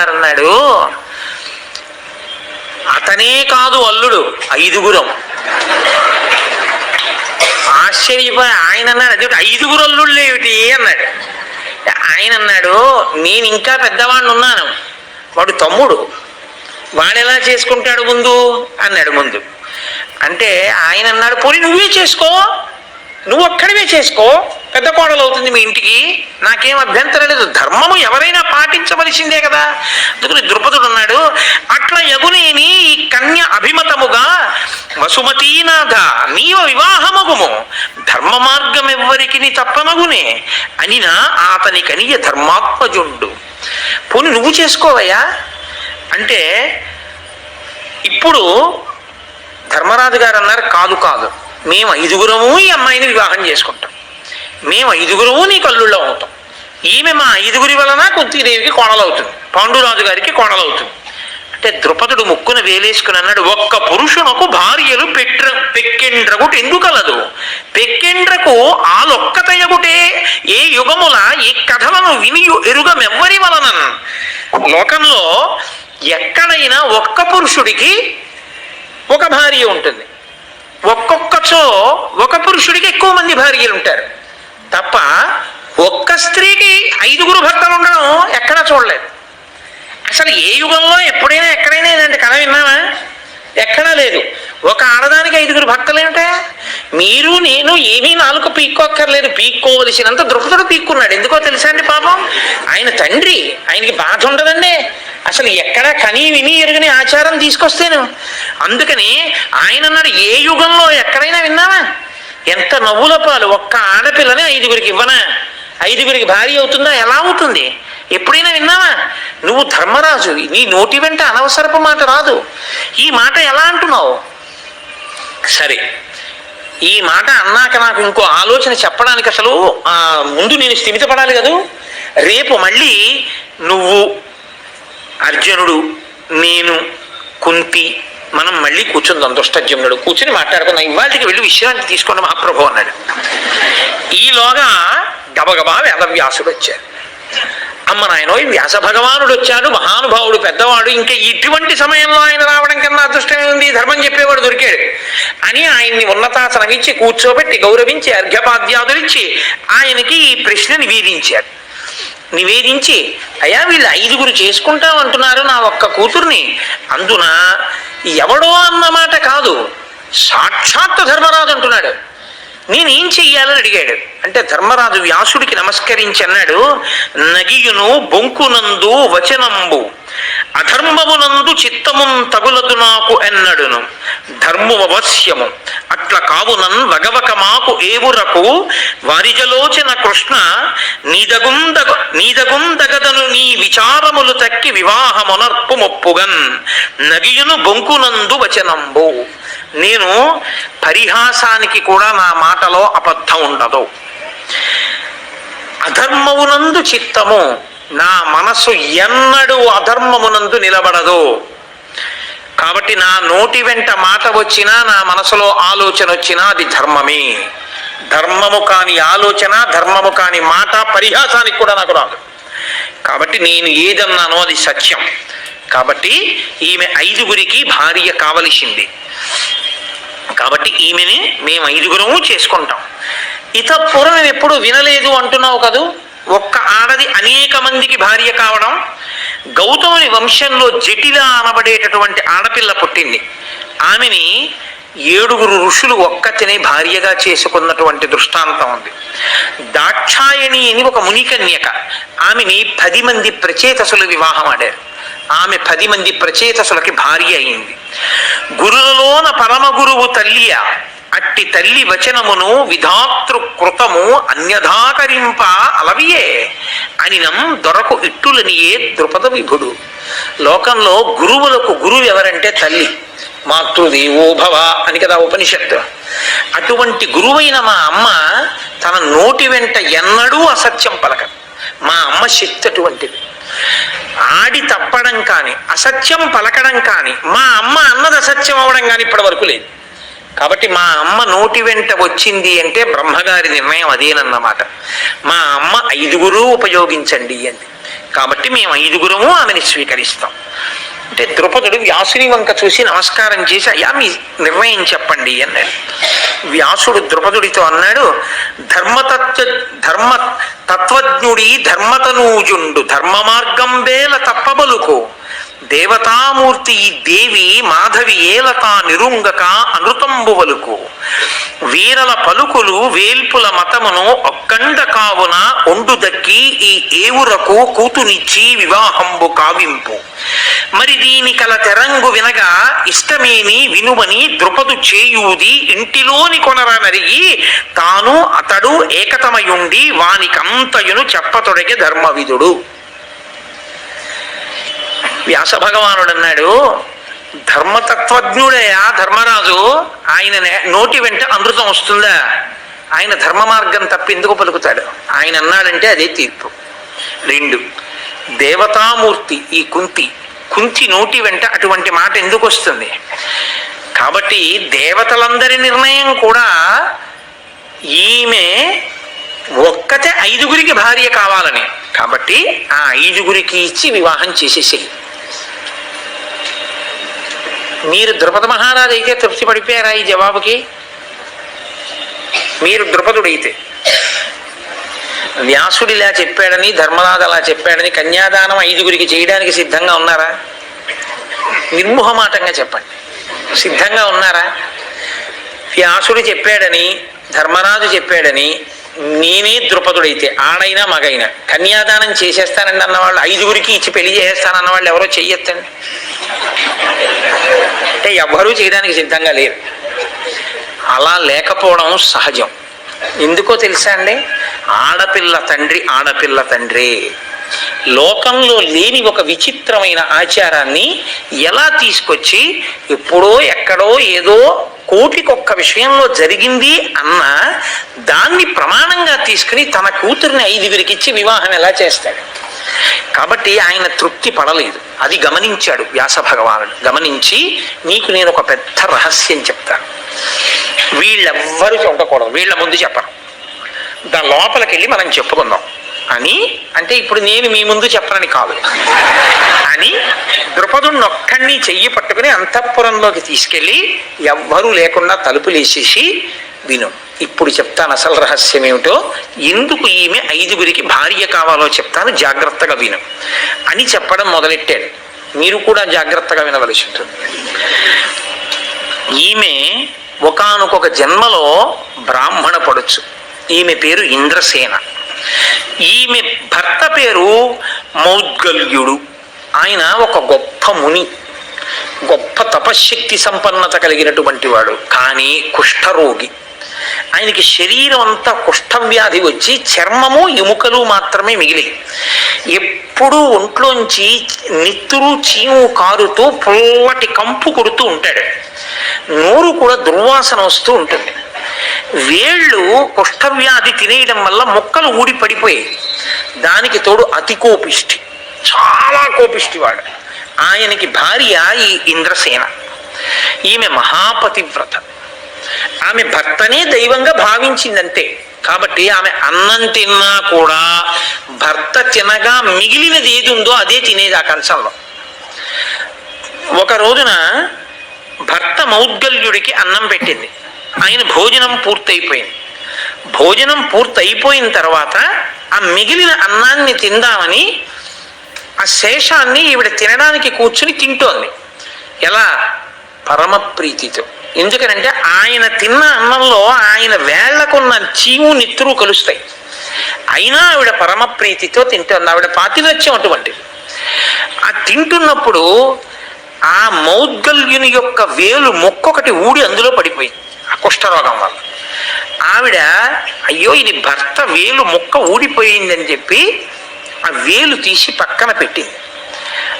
గారు అన్నాడు. అతనే కాదు అల్లుడు ఐదుగురం. ఆశ్చర్యపోయి ఆయన అన్నాడు అదే ఐదుగురు అల్లుళ్ళు ఏమిటి? అన్నాడు. ఆయన అన్నాడు నేను ఇంకా పెద్దవాడిని ఉన్నాను. వాడు తమ్ముడు. వాడు ఎలా చేసుకుంటాడు ముందు? అన్నాడు ముందు. అంటే ఆయన అన్నాడు పోనీ నువ్వే చేసుకో. నువ్వు ఒక్కడివే చేసుకో. పెద్ద కోడలు అవుతుంది మీ ఇంటికి. నాకేం అభ్యంతరం లేదు. ధర్మము ఎవరైనా పాటించవలసిందే కదా. అందుకని ద్రుపదుడు ఉన్నాడు అట్లా యగునేని ఈ కన్య అభిమతముగా వసుమతీనాథ నీవ వివాహమగుము. ధర్మ మార్గం ఎవ్వరికి తప్పమగునే. అనినా అతని కనియ ధర్మాత్మజుండు. పోనీ నువ్వు చేసుకోవయ్యా? అంటే ఇప్పుడు ధర్మరాజు గారు అన్నారు కాదు కాదు. మేము ఐదుగురము ఈ అమ్మాయిని వివాహం చేసుకుంటాం. మేము ఐదుగురము నీ కల్లుళ్ళం అవుతాం. ఈమె మా ఐదుగురి వలన కుంతీదేవికి కోణలవుతుంది పాండురాజు గారికి కోణలవుతుంది అంటే ద్రుపదుడు ముక్కున వేలేసుకుని అన్నాడు ఒక్క పురుషునకు భార్యలు పెట్ర పెక్కెండ్రగుట ఎందుకలదు? పెక్కెండ్రకు ఆలొక్కతయగుటే. ఏ యుగముల ఏ కథలను విని ఎరుగమెవ్వరి వలనన్ లోకంలో ఎక్కడైనా ఒక్క పురుషుడికి ఒక భార్య ఉంటుంది. ఒక్కొక్క ఒక్కొక్కచో ఒక పురుషుడికి ఎక్కువ మంది భార్యలు ఉంటారు. తప్ప ఒక్క స్త్రీకి ఐదుగురు భర్తలు ఉండడం ఎక్కడా చూడలేదు. అసలు ఏ యుగంలో ఎప్పుడైనా ఎక్కడైనా ఇలాంటి కథ విన్నావా? ఎక్కడా లేదు. ఒక ఆడదానికి ఐదుగురు భర్తలు ఏమిటా? మీరు నేను ఏమీ నాలుగు పీక్కోక్కర్లేదు. పీక్కోవలసినంత ద్రుపదుడు పీక్కున్నాడు. ఎందుకో తెలుసా అండి పాపం? ఆయన తండ్రి. ఆయనకి బాధ ఉండదండి. అసలు ఎక్కడ కనీ విని ఎరుగని ఆచారం తీసుకొస్తేను. అందుకని ఆయన అన్నాడు ఏ యుగంలో ఎక్కడైనా విన్నావా? ఎంత నవ్వుల పాలు ఒక్క ఆడపిల్లని ఐదుగురికి ఇవ్వనా? ఐదుగురికి భార్య అవుతుందా? ఎలా అవుతుంది? ఎప్పుడైనా విన్నావా? నువ్వు ధర్మరాజు నీ నోటి వెంట అనవసరపు మాట రాదు. ఈ మాట ఎలా అంటున్నావు? సరే ఈ మాట అన్నాక నాకు ఇంకో ఆలోచన చెప్పడానికి అసలు ముందు నేను స్థిమితపడాలి కదూ? రేపు మళ్ళీ నువ్వు అర్జునుడు నేను కుంతి మనం మళ్ళీ కూర్చుందాం దుష్టజ్యుమ్నుడు కూర్చుని మాట్లాడుకుందాం. ఇవాళకి వెళ్ళి విశ్రాంతి తీసుకోండి మహాప్రభు అన్నాడు. ఈలోగా గబగబా వేదవ్యాసుడు వచ్చారు అమ్మ నాయన వ్యాస భగవానుడు వచ్చాడు మహానుభావుడు పెద్దవాడు. ఇంకా ఇటువంటి సమయంలో ఆయన రావడం కన్నా అదృష్టమైంది ధర్మం చెప్పేవాడు దొరికాడు. అని ఆయన్ని ఉన్నతాసనం ఇచ్చి కూర్చోబెట్టి గౌరవించి అర్ఘ్యపాద్యాదులిచ్చి ఆయనకి ఈ ప్రశ్న నివేదించారు నివేదించి అయ్యా వీళ్ళు ఐదుగురు చేసుకుంటాం అంటున్నారు నా ఒక్క కూతుర్ని. అందున ఎవడో అన్నమాట కాదు సాక్షాత్ ధర్మరాజు అంటున్నాడు. నేనేం చెయ్యాలని అడిగాడు. అంటే ధర్మరాజు వ్యాసుడికి నమస్కరించి అన్నాడు నగియును బొంకునందు వచనంబు అధర్మమునందు చిత్తమున్ తగులదు నాకు ఎన్నడును ధర్మమవశ్యము అట్ల కావునన్ వగవక మాకు ఏవురకు వారిజలోచన కృష్ణ నీదగుందగు నీదగుందగదను నీ విచారములు తక్కి వివాహమునర్పు మొప్పుగన్ నగియును బొంకునందు వచనంబు. నేను పరిహాసానికి కూడా నా మాటలో అబద్ధం ఉండదు. అధర్మమునందు చిత్తము నా మనస్సు ఎన్నడూ అధర్మమునందు నిలబడదు. కాబట్టి నా నోటి వెంట మాట వచ్చినా నా మనసులో ఆలోచన వచ్చినా అది ధర్మమే. ధర్మము కాని ఆలోచన ధర్మము కాని మాట పరిహాసానికి కూడా నాకు రాదు. కాబట్టి నేను ఏదన్నానో అది సత్యం. కాబట్టి ఈమె ఐదుగురికి భార్య కావలసింది. కాబట్టి ఈమెని మేము ఐదుగురము చేసుకుంటాం. ఇత పూర్వం ఎప్పుడు వినలేదు అంటున్నావు కదూ? ఒక్క ఆడది అనేక మందికి భార్య కావడం గౌతముని వంశంలో జటిల అనబడేటటువంటి ఆడపిల్ల పుట్టింది. ఆమెని ఏడుగురు ఋషులు ఒక్కతినే భార్యగా చేసుకున్నటువంటి దృష్టాంతం ఉంది. దాక్షాయణి అని ఒక మునికన్యక ఆమెని పది మంది ప్రచేతసులు వివాహం ఆడారు. ఆమె పది మంది ప్రచేతసులకి భార్య అయింది. గురులలోన పరమ గురువు తల్లియ అట్టి తల్లి వచనమును విధాతృ కృతము అన్యధాకరింప అలవియే. అనినం దొరకు ఇట్టులనియే ద్రుపద విభుడు. లోకంలో గురువులకు గురువు ఎవరంటే తల్లి? మాతృదేవో భవ అని కదా ఉపనిషత్తు. అటువంటి గురువైన మా అమ్మ తన నోటి వెంట ఎన్నడూ అసత్యం పలకదు. మా అమ్మ శక్తి అటువంటిది ఆడి తప్పడం కానీ అసత్యం పలకడం కానీ మా అమ్మ అన్నది అసత్యం అవడం కానీ ఇప్పటి వరకు లేదు. కాబట్టి మా అమ్మ నోటి వెంట వచ్చింది అంటే బ్రహ్మగారి నిర్ణయం అదేనన్నమాట. మా అమ్మ ఐదుగురు ఉపయోగించండి అంది. కాబట్టి మేము ఐదుగురము ఆమెని స్వీకరిస్తాం. అంటే ద్రుపదుడు వ్యాసుని వంక చూసి నమస్కారం చేసి అయ్యా మీ నిర్ణయం చెప్పండి అన్నాడు. వ్యాసుడు ద్రుపదుడితో అన్నాడు ధర్మతత్వ ధర్మ తత్వజ్ఞుడి ధర్మతనూజుండు. ధర్మ మార్గం వేల తప్పబలుకో దేవతామూర్తి ఈ దేవి మాధవి ఏలత నిరుంగక అనృతంబువలుకు వీరల పలుకులు వేల్పుల మతమును ఒక్కండ కావున ఒండు దక్కి ఈ ఏవురకు కూతునిచ్చి వివాహంబు కావింపు. మరి దీని కల తెరంగు వినగా ఇష్టమేని వినుమని ద్రుపదు చేయూది ఇంటిలోని కొనర నరిగి తాను అతడు ఏకతమయుండి వానికంతయును చెప్పతొడగే ధర్మవిధుడు వ్యాస భగవానుడు అన్నాడు ధర్మతత్వజ్ఞుడయా ధర్మరాజు. ఆయన నోటి వెంట అమృతం వస్తుందా? ఆయన ధర్మ మార్గం తప్పి ఎందుకు పలుకుతాడు? ఆయన అన్నాడంటే అదే తీర్పు. రెండు దేవతామూర్తి ఈ కుంతి కుంతి నోటి వెంట అటువంటి మాట ఎందుకు వస్తుంది? కాబట్టి దేవతలందరి నిర్ణయం కూడా ఈమె ఒక్కతే ఐదుగురికి భార్య కావాలని. కాబట్టి ఆ ఐదుగురికి ఇచ్చి వివాహం చేసేసేయి. మీరు ద్రుపద మహారాజు అయితే తృప్తి పడిపోయారా ఈ జవాబుకి? మీరు ద్రుపదుడైతే. వ్యాసుడు ఇలా చెప్పాడని ధర్మనాథ అలా చెప్పాడని కన్యాదానం ఐదుగురికి చేయడానికి సిద్ధంగా ఉన్నారా? నిర్మోహమాటంగా చెప్పండి. సిద్ధంగా ఉన్నారా? వ్యాసుడు చెప్పాడని ధర్మరాజు చెప్పాడని నేనే ద్రుపదుడైతే ఆడైనా మగైనా. కన్యాదానం చేసేస్తానండి అన్నవాళ్ళు ఐదుగురికి ఇచ్చి పెళ్ళి చేసేస్తానన్న వాళ్ళు ఎవరో చెయ్యొద్దండి. అంటే ఎవ్వరూ చేయడానికి సిద్ధంగా లేరు. అలా లేకపోవడం సహజం. ఎందుకో తెలుసా అండి? ఆడపిల్ల తండ్రి ఆడపిల్ల తండ్రి. లోకంలో లేని ఒక విచిత్రమైన ఆచారాన్ని ఎలా తీసుకొచ్చి ఎప్పుడో ఎక్కడో ఏదో కోటికొక్క విషయంలో జరిగింది అన్న దాన్ని ప్రమాణంగా తీసుకుని తన కూతురిని ఐదుగురికి ఇచ్చి వివాహం ఎలా చేస్తాడు? కాబట్టి ఆయన తృప్తి పడలేదు. అది గమనించాడు వ్యాస భగవానుడు. గమనించి నీకు నేను ఒక పెద్ద రహస్యం చెప్తాను. వీళ్ళెవ్వరూ చూడకూడదు. వీళ్ళ ముందు చెప్పరు దాని లోపలికి వెళ్ళి మనం చెప్పుకుందాం. అని అంటే ఇప్పుడు నేను మీ ముందు చెప్పనని కాదు. అని ద్రుపదుడిని ఒక్కడిని చెయ్యి పట్టుకుని అంతఃపురంలోకి తీసుకెళ్ళి ఎవ్వరూ లేకుండా తలుపులేసేసి విను ఇప్పుడు చెప్తాను అసలు రహస్యం ఏమిటో ఎందుకు ఈమె ఐదుగురికి భార్య కావాలో చెప్తాను జాగ్రత్తగా విను. అని చెప్పడం మొదలెట్టాడు. మీరు కూడా జాగ్రత్తగా వినవలసి ఉంటుంది. ఈమె ఒకానొక జన్మలో బ్రాహ్మణ పడొచ్చు. ఈమె పేరు ఇంద్రసేన. ఈమె భర్త పేరు మౌద్గల్యుడు. ఆయన ఒక గొప్ప ముని గొప్ప తపశ్శక్తి సంపన్నత కలిగినటువంటి వాడు కానీ కుష్ఠరోగి. ఆయనకి శరీరం అంతా కుష్ఠవ్యాధి వచ్చి చర్మము ఎముకలు మాత్రమే మిగిలి. ఎప్పుడూ ఒంట్లోంచి నిత్తురు చీము కారుతూ పొల్లటి కంపు కొడుతూ ఉంటాడు. నోరు కూడా దుర్వాసన వస్తూ ఉంటుంది. వేళ్ళు కుష్ఠవ్యాధి తినేయడం వల్ల మొక్కలు ఊడి పడిపోయాయి. దానికి తోడు అతి కోపిష్టి చాలా కోపిష్టివాడు ఆయనకి భార్య ఈ ఇంద్రసేన. ఈమె మహాపతివ్రత. ఆమె భర్తనే దైవంగా భావించిందంతే. కాబట్టి ఆమె అన్నం తిన్నా కూడా భర్త తినగా మిగిలినది ఏది ఉందో అదే తినేది ఆ కంచంలో ఒక రోజున భర్త మౌద్గల్యుడికి అన్నం పెట్టింది. ఆయన భోజనం పూర్తయిపోయింది. భోజనం పూర్తయిపోయిన తర్వాత ఆ మిగిలిన అన్నాన్ని తిందామని ఆ శేషాన్ని ఈవిడ తినడానికి కూర్చుని తింటోంది. ఎలా? పరమ ప్రీతితో. ఎందుకనంటే ఆయన తిన్న అన్నంలో ఆయన వేళ్ళకున్న చీము నిత్తురు కలుస్తాయి. అయినా ఆవిడ పరమ ప్రీతితో తింటోంది. ఆవిడ పాతివత్యం అటువంటిది. ఆ తింటున్నప్పుడు ఆ మౌద్గల్యుని యొక్క వేలు మొక్కొకటి ఊడి అందులో పడిపోయింది. కుష్ఠరోగం వల్ల. ఆవిడ అయ్యో ఇది భర్త వేలు ముక్క ఊడిపోయిందని చెప్పి ఆ వేలు తీసి పక్కన పెట్టింది.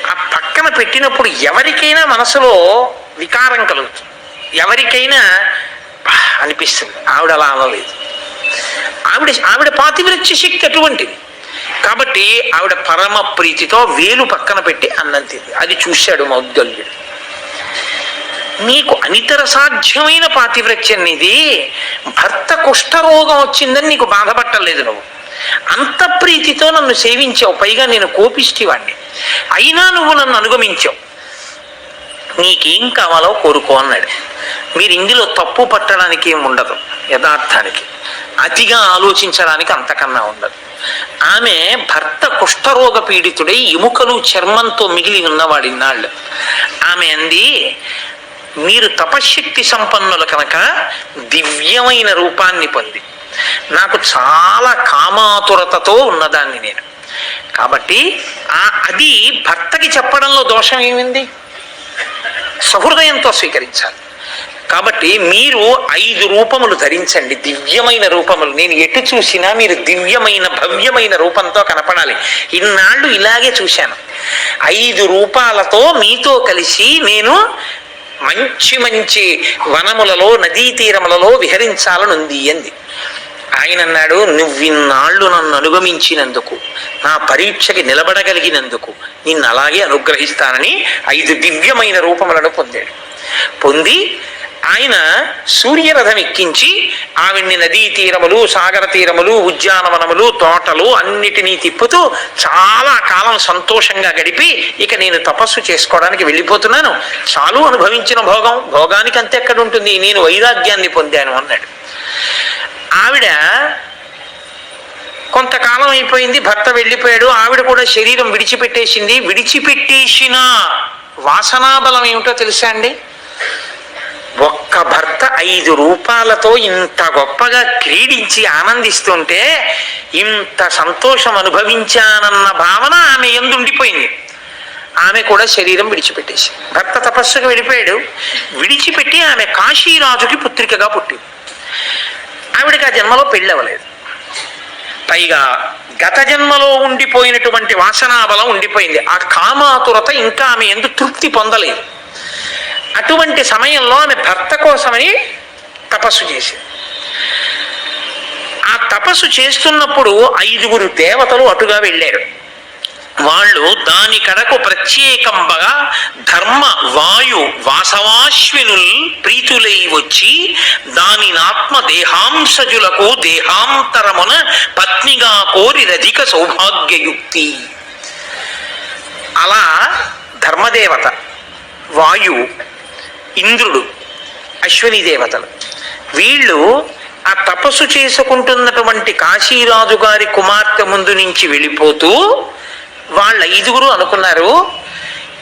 ఆ పక్కన పెట్టినప్పుడు ఎవరికైనా మనసులో వికారం కలుగుతుంది. ఎవరికైనా అనిపిస్తుంది. ఆవిడ అలా అనలేదు. ఆవిడ ఆవిడ పాతివ్రత్య శక్తి అటువంటిది. కాబట్టి ఆవిడ పరమ ప్రీతితో వేలు పక్కన పెట్టి అన్నం తింది. అది చూశాడు మౌద్గల్యుడు. నీకు అనితర సాధ్యమైన పాతివ్రత్యం ఇది భర్త కుష్ఠరోగం వచ్చిందని నీకు బాధపట్టలేదు నువ్వు. అంత ప్రీతితో నన్ను సేవించావు పైగా నేను కోపిష్టివాణ్ణి. అయినా నువ్వు నన్ను అనుగమించావు. నీకేం కావాలో కోరుకో అన్నాడు. మీరు ఇందులో తప్పు పట్టడానికి ఏం ఉండదు యథార్థానికి. అతిగా ఆలోచించడానికి అంతకన్నా ఉండదు. ఆమె భర్త కుష్ఠరోగ పీడితుడై ఎముకలు చర్మంతో మిగిలి ఉన్నవాడిన్నాళ్ళు. ఆమె అంది మీరు తపశ్శక్తి సంపన్నులు కనుక దివ్యమైన రూపాన్ని పొంది. నాకు చాలా కామాతురతతో ఉన్నదాన్ని నేను. కాబట్టి ఆ అది భర్తకి చెప్పడంలో దోషం ఏమింది? సహృదయంతో స్వీకరించాలి. కాబట్టి మీరు ఐదు రూపములు ధరించండి. దివ్యమైన రూపములు. నేను ఎటు చూసినా మీరు దివ్యమైన భవ్యమైన రూపంతో కనపడాలి. ఇన్నాళ్ళు ఇలాగే చూశాను. ఐదు రూపాలతో మీతో కలిసి నేను మంచి మంచి వనములలో నదీ తీరములలో విహరించాలని ఉంది అంది. ఆయన అన్నాడు నువ్విన్నాళ్ళు నన్ను అనుగమించినందుకు నా పరీక్షకి నిలబడగలిగినందుకు నిన్ను అలాగే అనుగ్రహిస్తానని ఐదు దివ్యమైన రూపములను పొందాడు. పొంది ఆయన సూర్యరథం ఎక్కించి ఆవిడ్ని నదీ తీరములు సాగర తీరములు ఉద్యానవనములు తోటలు అన్నిటినీ తిప్పుతూ చాలా కాలం సంతోషంగా గడిపి ఇక నేను తపస్సు చేసుకోవడానికి వెళ్ళిపోతున్నాను. చాలు అనుభవించిన భోగం. భోగానికి అంతే ఎక్కడ ఉంటుంది నేను వైరాగ్యాన్ని పొందాను అన్నాడు. ఆవిడ కొంతకాలం అయిపోయింది భర్త వెళ్ళిపోయాడు. ఆవిడ కూడా శరీరం విడిచిపెట్టేసింది. విడిచిపెట్టేసిన వాసనాబలం ఏమిటో తెలుసా అండి? ఒక్క భర్త ఐదు రూపాలతో ఇంత గొప్పగా క్రీడించి ఆనందిస్తుంటే ఇంత సంతోషం అనుభవించానన్న భావన ఆమె ఎందుండిపోయింది? ఆమె కూడా శరీరం విడిచిపెట్టేసి భర్త తపస్సుకు వెళ్ళిపోయాడు. విడిచిపెట్టి ఆమె కాశీరాజుకి పుత్రికగా పుట్టింది. ఆవిడకి ఆ జన్మలో పెళ్ళి అవ్వలేదు పైగా గత జన్మలో ఉండిపోయినటువంటి వాసనాబలం ఉండిపోయింది. ఆ కామాతురత ఇంకా ఆమె ఎందు తృప్తి పొందలేదు. అటువంటి సమయంలో ఆమె భర్త కోసమని తపస్సు చేసింది. ఆ తపస్సు చేస్తున్నప్పుడు ఐదుగురు దేవతలు అటుగా వెళ్ళారు. వాళ్ళు దాని కడకు ప్రత్యేకంగా ధర్మ వాయు వాసవాశ్వినుల్ ప్రీతులై వచ్చి దాని ఆత్మ దేహాంసజులకు దేహాంతరమున పత్నిగా కోరి రధిక సౌభాగ్యయుక్తి. అలా ధర్మదేవత వాయు ఇంద్రుడు అశ్విని దేవతలు. వీళ్ళు ఆ తపస్సు చేసుకుంటున్నటువంటి కాశీరాజు గారి కుమార్తె ముందు నుంచి వెళ్ళిపోతూ వాళ్ళ ఐదుగురు అనుకున్నారు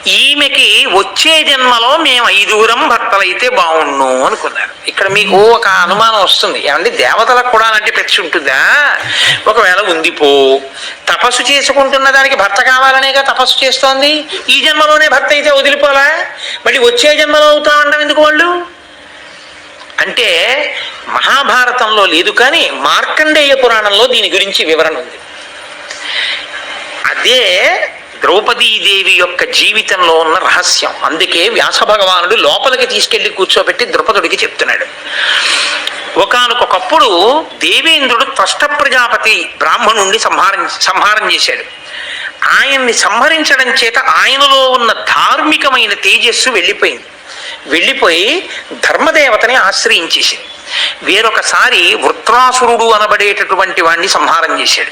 ఈమెకి వచ్చే జన్మలో మేము ఐదుగురం భర్తలైతే బాగుండు అనుకున్నారు. ఇక్కడ మీకు ఒక అనుమానం వస్తుంది. ఏమంటే దేవతలకు కూడా అలాంటి పెచ్చ ఉంటుందా? ఒకవేళ ఉందిపో. తపస్సు చేసుకుంటున్న దానికి భర్త కావాలనేగా తపస్సు చేస్తోంది. ఈ జన్మలోనే భర్త అయితే వదిలిపోలా. మళ్ళీ వచ్చే జన్మలో అవుతా ఉండడం ఎందుకు వాళ్ళు? అంటే మహాభారతంలో లేదు కానీ మార్కండేయ పురాణంలో దీని గురించి వివరణ ఉంది. అదే ద్రౌపదీదేవి యొక్క జీవితంలో ఉన్న రహస్యం. అందుకే వ్యాస భగవానుడు లోపలికి తీసుకెళ్ళి కూర్చోబెట్టి ద్రౌపదుడికి చెప్తున్నాడు. ఒకనకొకప్పుడు దేవేంద్రుడు త్వష్ట ప్రజాపతి బ్రాహ్మణుణ్ణి సంహారం సంహారం చేశాడు. ఆయన్ని సంహరించడం చేత ఆయనలో ఉన్న ధార్మికమైన తేజస్సు వెళ్ళిపోయింది. వెళ్ళిపోయి ధర్మదేవతని ఆశ్రయించేసింది. వేరొకసారి వృత్రాసురుడు అనబడేటటువంటి వాణ్ణి సంహారం చేశాడు.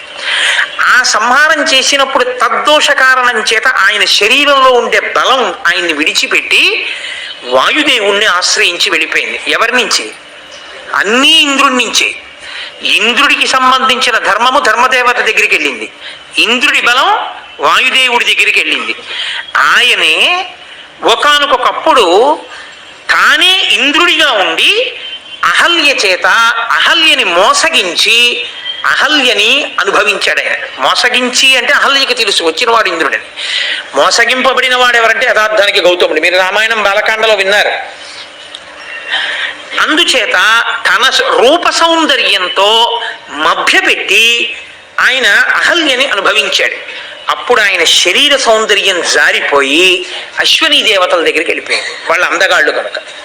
ఆ సంహారం చేసినప్పుడు తద్దోష కారణం చేత ఆయన శరీరంలో ఉండే బలం ఆయన్ని విడిచిపెట్టి వాయుదేవుణ్ణి ఆశ్రయించి వెళ్ళిపోయింది. ఎవరి నుంచి? అన్నీ ఇంద్రుడి నుంచే. ఇంద్రుడికి సంబంధించిన ధర్మము ధర్మదేవత దగ్గరికి వెళ్ళింది. ఇంద్రుడి బలం వాయుదేవుడి దగ్గరికి వెళ్ళింది. ఆయనే ఒకానొకప్పుడు తానే ఇంద్రుడిగా ఉండి అహల్య చేత అహల్యని మోసగించి అహల్యని అనుభవించాడు. ఆయన మోసగించి అంటే అహల్యకి తెలుసు వచ్చినవాడు ఇంద్రుడని. మోసగింపబడిన వాడు ఎవరంటే యథార్థానికి గౌతముడు. మీరు రామాయణం బాలకాండలో విన్నారు. అందుచేత తన రూప సౌందర్యంతో మభ్యపెట్టి ఆయన అహల్యని అనుభవించాడు. అప్పుడు ఆయన శరీర సౌందర్యం జారిపోయి అశ్వనీ దేవతల దగ్గరికి వెళ్ళిపోయింది. వాళ్ళ అందగాళ్ళు కనుక.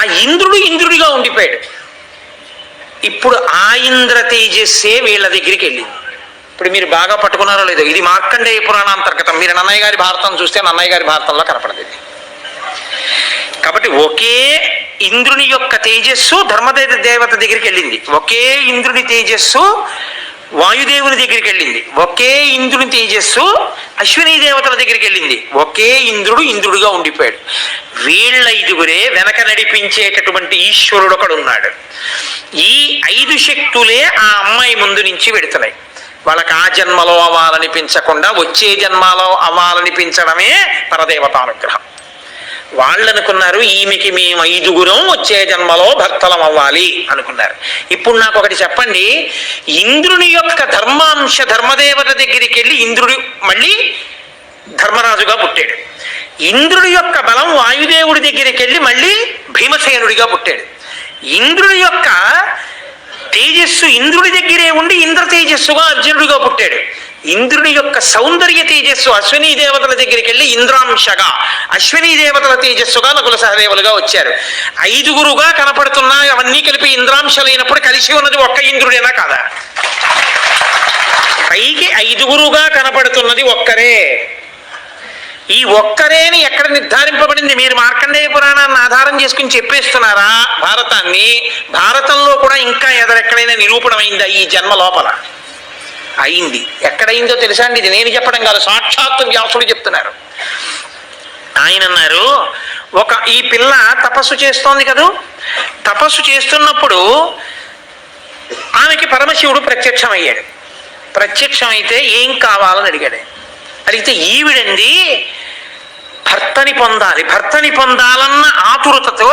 ఆ ఇంద్రుడు ఇంద్రుడిగా ఉండిపోయాడు. ఇప్పుడు ఆ ఇంద్ర తేజస్సే వీళ్ళ దగ్గరికి వెళ్ళింది. ఇప్పుడు మీరు బాగా పట్టుకున్నారో లేదో ఇది మార్కండేయ పురాణాంతర్గతం మీరు నన్నయ్య గారి భారతం చూస్తే నన్నయ్య గారి భారతంలో కనపడదు ఇది. కాబట్టి ఒకే ఇంద్రుని యొక్క తేజస్సు ధర్మదేవ దేవత దగ్గరికి వెళ్ళింది. ఒకే ఇంద్రుని తేజస్సు వాయుదేవుని దగ్గరికి వెళ్ళింది. ఒకే ఇంద్రుని తేజస్సు అశ్విని దేవతల దగ్గరికి వెళ్ళింది. ఒకే ఇంద్రుడు ఇంద్రుడుగా ఉండిపోయాడు. వీళ్ళ ఐదుగురే వెనక నడిపించేటటువంటి ఈశ్వరుడు ఒకడున్నాడు ఈ ఐదు శక్తులే ఆ అమ్మాయి ముందు నుంచి పెడుతున్నాయి వాళ్ళకి ఆ జన్మలో అవ్వాలనిపించకుండా వచ్చే జన్మలో అవ్వాలనిపించడమే పరదేవతానుగ్రహం. వాళ్ళు అనుకున్నారు ఈమెకి మేము ఐదుగురం వచ్చే జన్మలో భక్తలం అవ్వాలి అనుకున్నారు. ఇప్పుడు నాకు ఒకటి చెప్పండి ఇంద్రుని యొక్క ధర్మాంశ ధర్మదేవత దగ్గరికి వెళ్ళి ఇంద్రుడు మళ్ళీ ధర్మరాజుగా పుట్టాడు. ఇంద్రుడి యొక్క బలం వాయుదేవుడి దగ్గరికి వెళ్ళి మళ్ళీ భీమసేనుడిగా పుట్టాడు. ఇంద్రుడి యొక్క తేజస్సు ఇంద్రుడి దగ్గరే ఉండి ఇంద్ర తేజస్సుగా అర్జునుడిగా పుట్టాడు. ఇంద్రుని యొక్క సౌందర్య తేజస్సు అశ్విని దేవతల దగ్గరికి వెళ్ళి ఇంద్రాంశగా అశ్విని దేవతల తేజస్సుగా నకుల సహదేవులుగా వచ్చారు. ఐదుగురుగా కనపడుతున్నా అవన్నీ కలిపి ఇంద్రాంశలైనప్పుడు కలిసి ఉన్నది ఒక్క ఇంద్రుడేనా కాదా? పైకి ఐదుగురుగా కనపడుతున్నది ఒక్కరే. ఈ ఒక్కరేని ఎక్కడ నిర్ధారింపబడింది? మీరు మార్కండేయ పురాణాన్ని ఆధారం చేసుకుని చెప్పేస్తున్నారా? భారతాన్ని? భారతంలో కూడా ఇంకా ఎదరెక్కడైనా నిరూపణమైందా ఈ జన్మ లోపల? అయింది. ఎక్కడైందో తెలుసా అండి? ఇది నేను చెప్పడం కాదు సాక్షాత్తు వ్యాసుడు చెప్తున్నారు. ఆయన అన్నారు ఒక ఈ పిల్ల తపస్సు చేస్తోంది కదూ? తపస్సు చేస్తున్నప్పుడు ఆమెకి పరమశివుడు ప్రత్యక్షమయ్యాడు. ప్రత్యక్షమైతే ఏం కావాలని అడిగాడు. అడిగితే ఈవిడండి భర్తని పొందాలి. భర్తని పొందాలన్న ఆతురతతో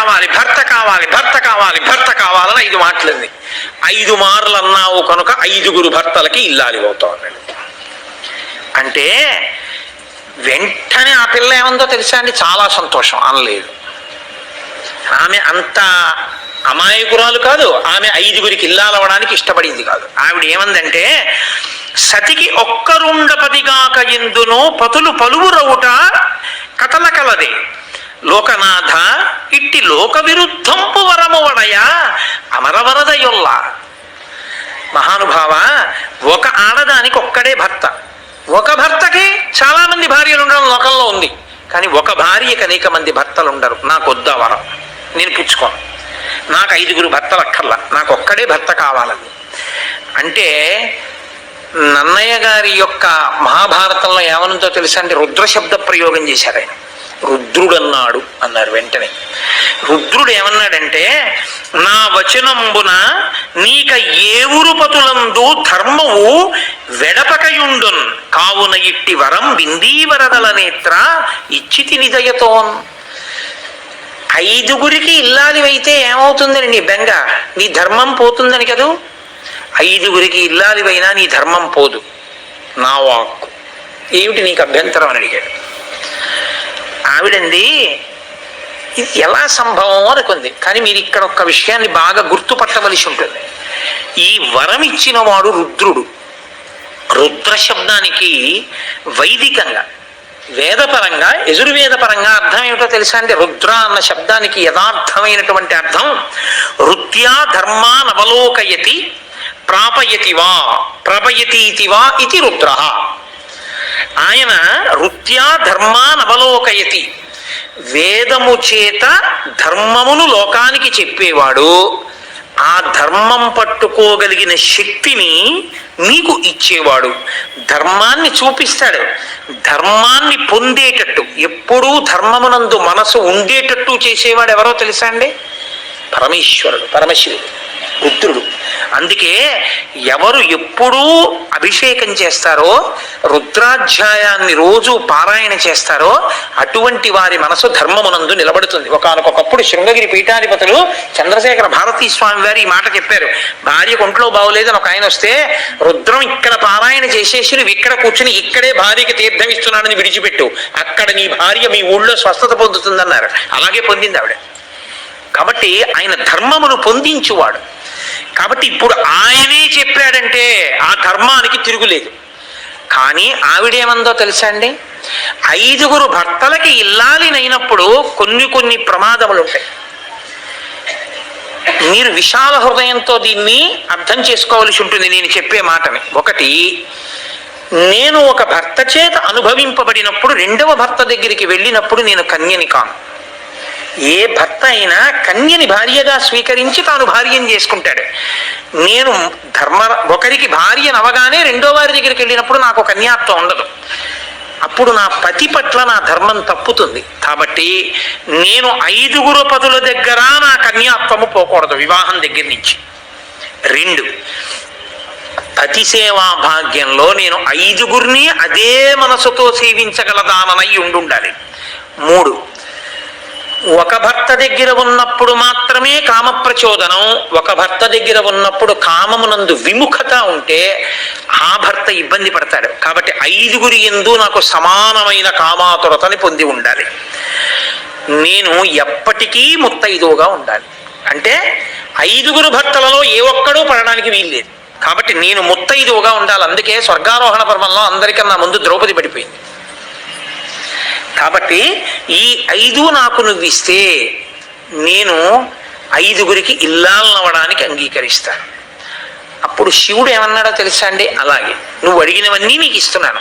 కావాలి భర్త కావాలి భర్త కావాలి భర్త కావాలని ఐదు మాటలుంది. ఐదు మార్లు అన్నావు కనుక ఐదుగురు భర్తలకి ఇల్లాలి అవుతావు అంటే వెంటనే ఆ పిల్ల ఏమందో తెలుసా అండి? చాలా సంతోషం అనలేదు. ఆమె అంత అమాయకురాలు కాదు ఆమె ఐదుగురికి ఇల్లాలవడానికి ఇష్టపడింది కాదు. ఆవిడ ఏమందంటే సతికి ఒక్కరుండపదిగాక ఎందునో పతులు పలువురవుట కథల కలదే. లోకనాథ ఇట్టి లోక విరుద్ధంపు వరము వడయ అమరవరదయొల్ల. మహానుభావ ఒక ఆడదానికి ఒక్కడే భర్త. ఒక భర్తకి చాలామంది భార్యలు ఉండడం లోకంలో ఉంది. కానీ ఒక భార్యకి అనేక మంది భర్తలు ఉండరు నాకు వద్దా వరం. నేను పుచ్చుకోను. నాకు ఐదుగురు భర్తలు అక్కర్లా. నాకు ఒక్కడే భర్త కావాలని. అంటే నన్నయ్య గారి యొక్క మహాభారతంలో ఏమనుందో తెలుసా? అంటే రుద్రశబ్ద ప్రయోగం చేశారు ఆయన. రుద్రుడన్నాడు అన్నారు వెంటనే. రుద్రుడు ఏమన్నాడంటే నా వచనంబున నీక ఏవురుపతులందు ధర్మవు వెడపకయుండున్ కావున ఇట్టి వరం బిందీవరదల నేత్ర ఇచ్చితి నిదయతోన్ ఐదుగురికి ఇల్లాలివైతే ఏమవుతుందని నీ బెంగ? నీ ధర్మం పోతుందని కదూ? ఐదుగురికి ఇల్లాలివైనా నీ ధర్మం పోదు. నా వాక్కు. ఏమిటి నీకు అభ్యంతరం అని అడిగాడు. ఆవిడండి ఇది ఎలా సంభవం? అనుకుంది. కానీ మీరు ఇక్కడ ఒక్క విషయాన్ని బాగా గుర్తుపట్టవలసి ఉంటుంది. ఈ వరం ఇచ్చిన వాడు రుద్రుడు. రుద్ర శబ్దానికి వైదికంగా వేదపరంగా యజుర్వేదపరంగా అర్థం ఏమిటో తెలుసా అంటే రుద్ర అన్న శబ్దానికి యథార్థమైనటువంటి అర్థం రుత్యా ధర్మాన్ అవలోకయతి ప్రాపయతి వా ప్రపయతీతి వా ఇది రుద్ర. ఆయన వృత్యా ధర్మానవలోకయతి వేదము చేత ధర్మమును లోకానికి చెప్పేవాడు. ఆ ధర్మం పట్టుకోగలిగిన శక్తిని నీకు ఇచ్చేవాడు. ధర్మాన్ని చూపిస్తాడు. ధర్మాన్ని పొందేటట్టు ఎప్పుడూ ధర్మమునందు మనసు ఉండేటట్టు చేసేవాడు ఎవరో తెలుసా అండి? పరమేశ్వరుడు పరమశివుడు. రుద్రుడు. అందుకే ఎవరు ఎప్పుడూ అభిషేకం చేస్తారో రుద్రాధ్యాయాన్ని రోజు పారాయణ చేస్తారో అటువంటి వారి మనసు ధర్మమునందు నిలబడుతుంది. ఒకనకొకప్పుడు శృంగగిరి పీఠాధిపతులు చంద్రశేఖర భారతీ స్వామి వారు ఈ మాట చెప్పారు. భార్య ఒంట్లో బాగోలేదని ఒక ఆయన వస్తే రుద్రం ఇక్కడ పారాయణ చేసేసి నువ్వు ఇక్కడ కూర్చుని ఇక్కడే భార్యకి తీర్థం ఇస్తున్నానని విడిచిపెట్టు. అక్కడ నీ భార్య మీ ఊళ్ళో స్వస్థత పొందుతుందన్నారు. అలాగే పొందింది ఆవిడ. కాబట్టి ఆయన ధర్మమును పొందించువాడు. కాబట్టి ఇప్పుడు ఆయనే చెప్పాడంటే ఆ ధర్మానికి తిరుగులేదు. కానీ ఆవిడేమందో తెలుసా అండి? ఐదుగురు భర్తలకి ఇల్లాలినైనప్పుడు కొన్ని కొన్ని ప్రమాదములు ఉంటాయి. మీరు విశాల హృదయంతో దీన్ని అర్థం చేసుకోవలసి ఉంటుంది నేను చెప్పే మాటని. ఒకటి నేను ఒక భర్త చేత అనుభవింపబడినప్పుడు రెండవ భర్త దగ్గరికి వెళ్ళినప్పుడు నేను కన్యని కాను. ఏ భర్త అయినా కన్యని భార్యగా స్వీకరించి తాను భార్యను చేసుకుంటాడు. నేను ధర్మ ఒకరికి భార్యను నవగానే రెండో వారి దగ్గరికి వెళ్ళినప్పుడు నాకు కన్యాత్వం ఉండదు. అప్పుడు నా పతి పట్ల నా ధర్మం తప్పుతుంది. కాబట్టి నేను ఐదుగురు పదుల దగ్గర నా కన్యాత్వము పోకూడదు వివాహం దగ్గర నుంచి. రెండు అతిసేవా భాగ్యంలో నేను ఐదుగురిని అదే మనసుతో సేవించగలదాననై ఉండుండాలి. మూడు ఒక భర్త దగ్గర ఉన్నప్పుడు మాత్రమే కామ ప్రచోదనం ఒక భర్త దగ్గర ఉన్నప్పుడు కామమునందు విముఖత ఉంటే ఆ భర్త ఇబ్బంది పడతాడు. కాబట్టి ఐదుగురి ఎందు నాకు సమానమైన కామాతురతని పొంది ఉండాలి. నేను ఎప్పటికీ ముత్తైదువుగా ఉండాలి. అంటే ఐదుగురు భర్తలలో ఏ ఒక్కడూ పడడానికి వీల్లేదు. కాబట్టి నేను ముత్తైదువుగా ఉండాలి. అందుకే స్వర్గారోహణ పర్వంలో అందరికన్నా ముందు ద్రౌపది పడిపోయింది. కాబట్టి ఈ ఐదు నాకు నువ్వు ఇస్తే నేను ఐదుగురికి ఇల్లాలనవడానికి అంగీకరిస్తాను అప్పుడు శివుడు ఏమన్నాడో తెలుసా అండి? అలాగే. నువ్వు అడిగినవన్నీ నీకు ఇస్తున్నాను.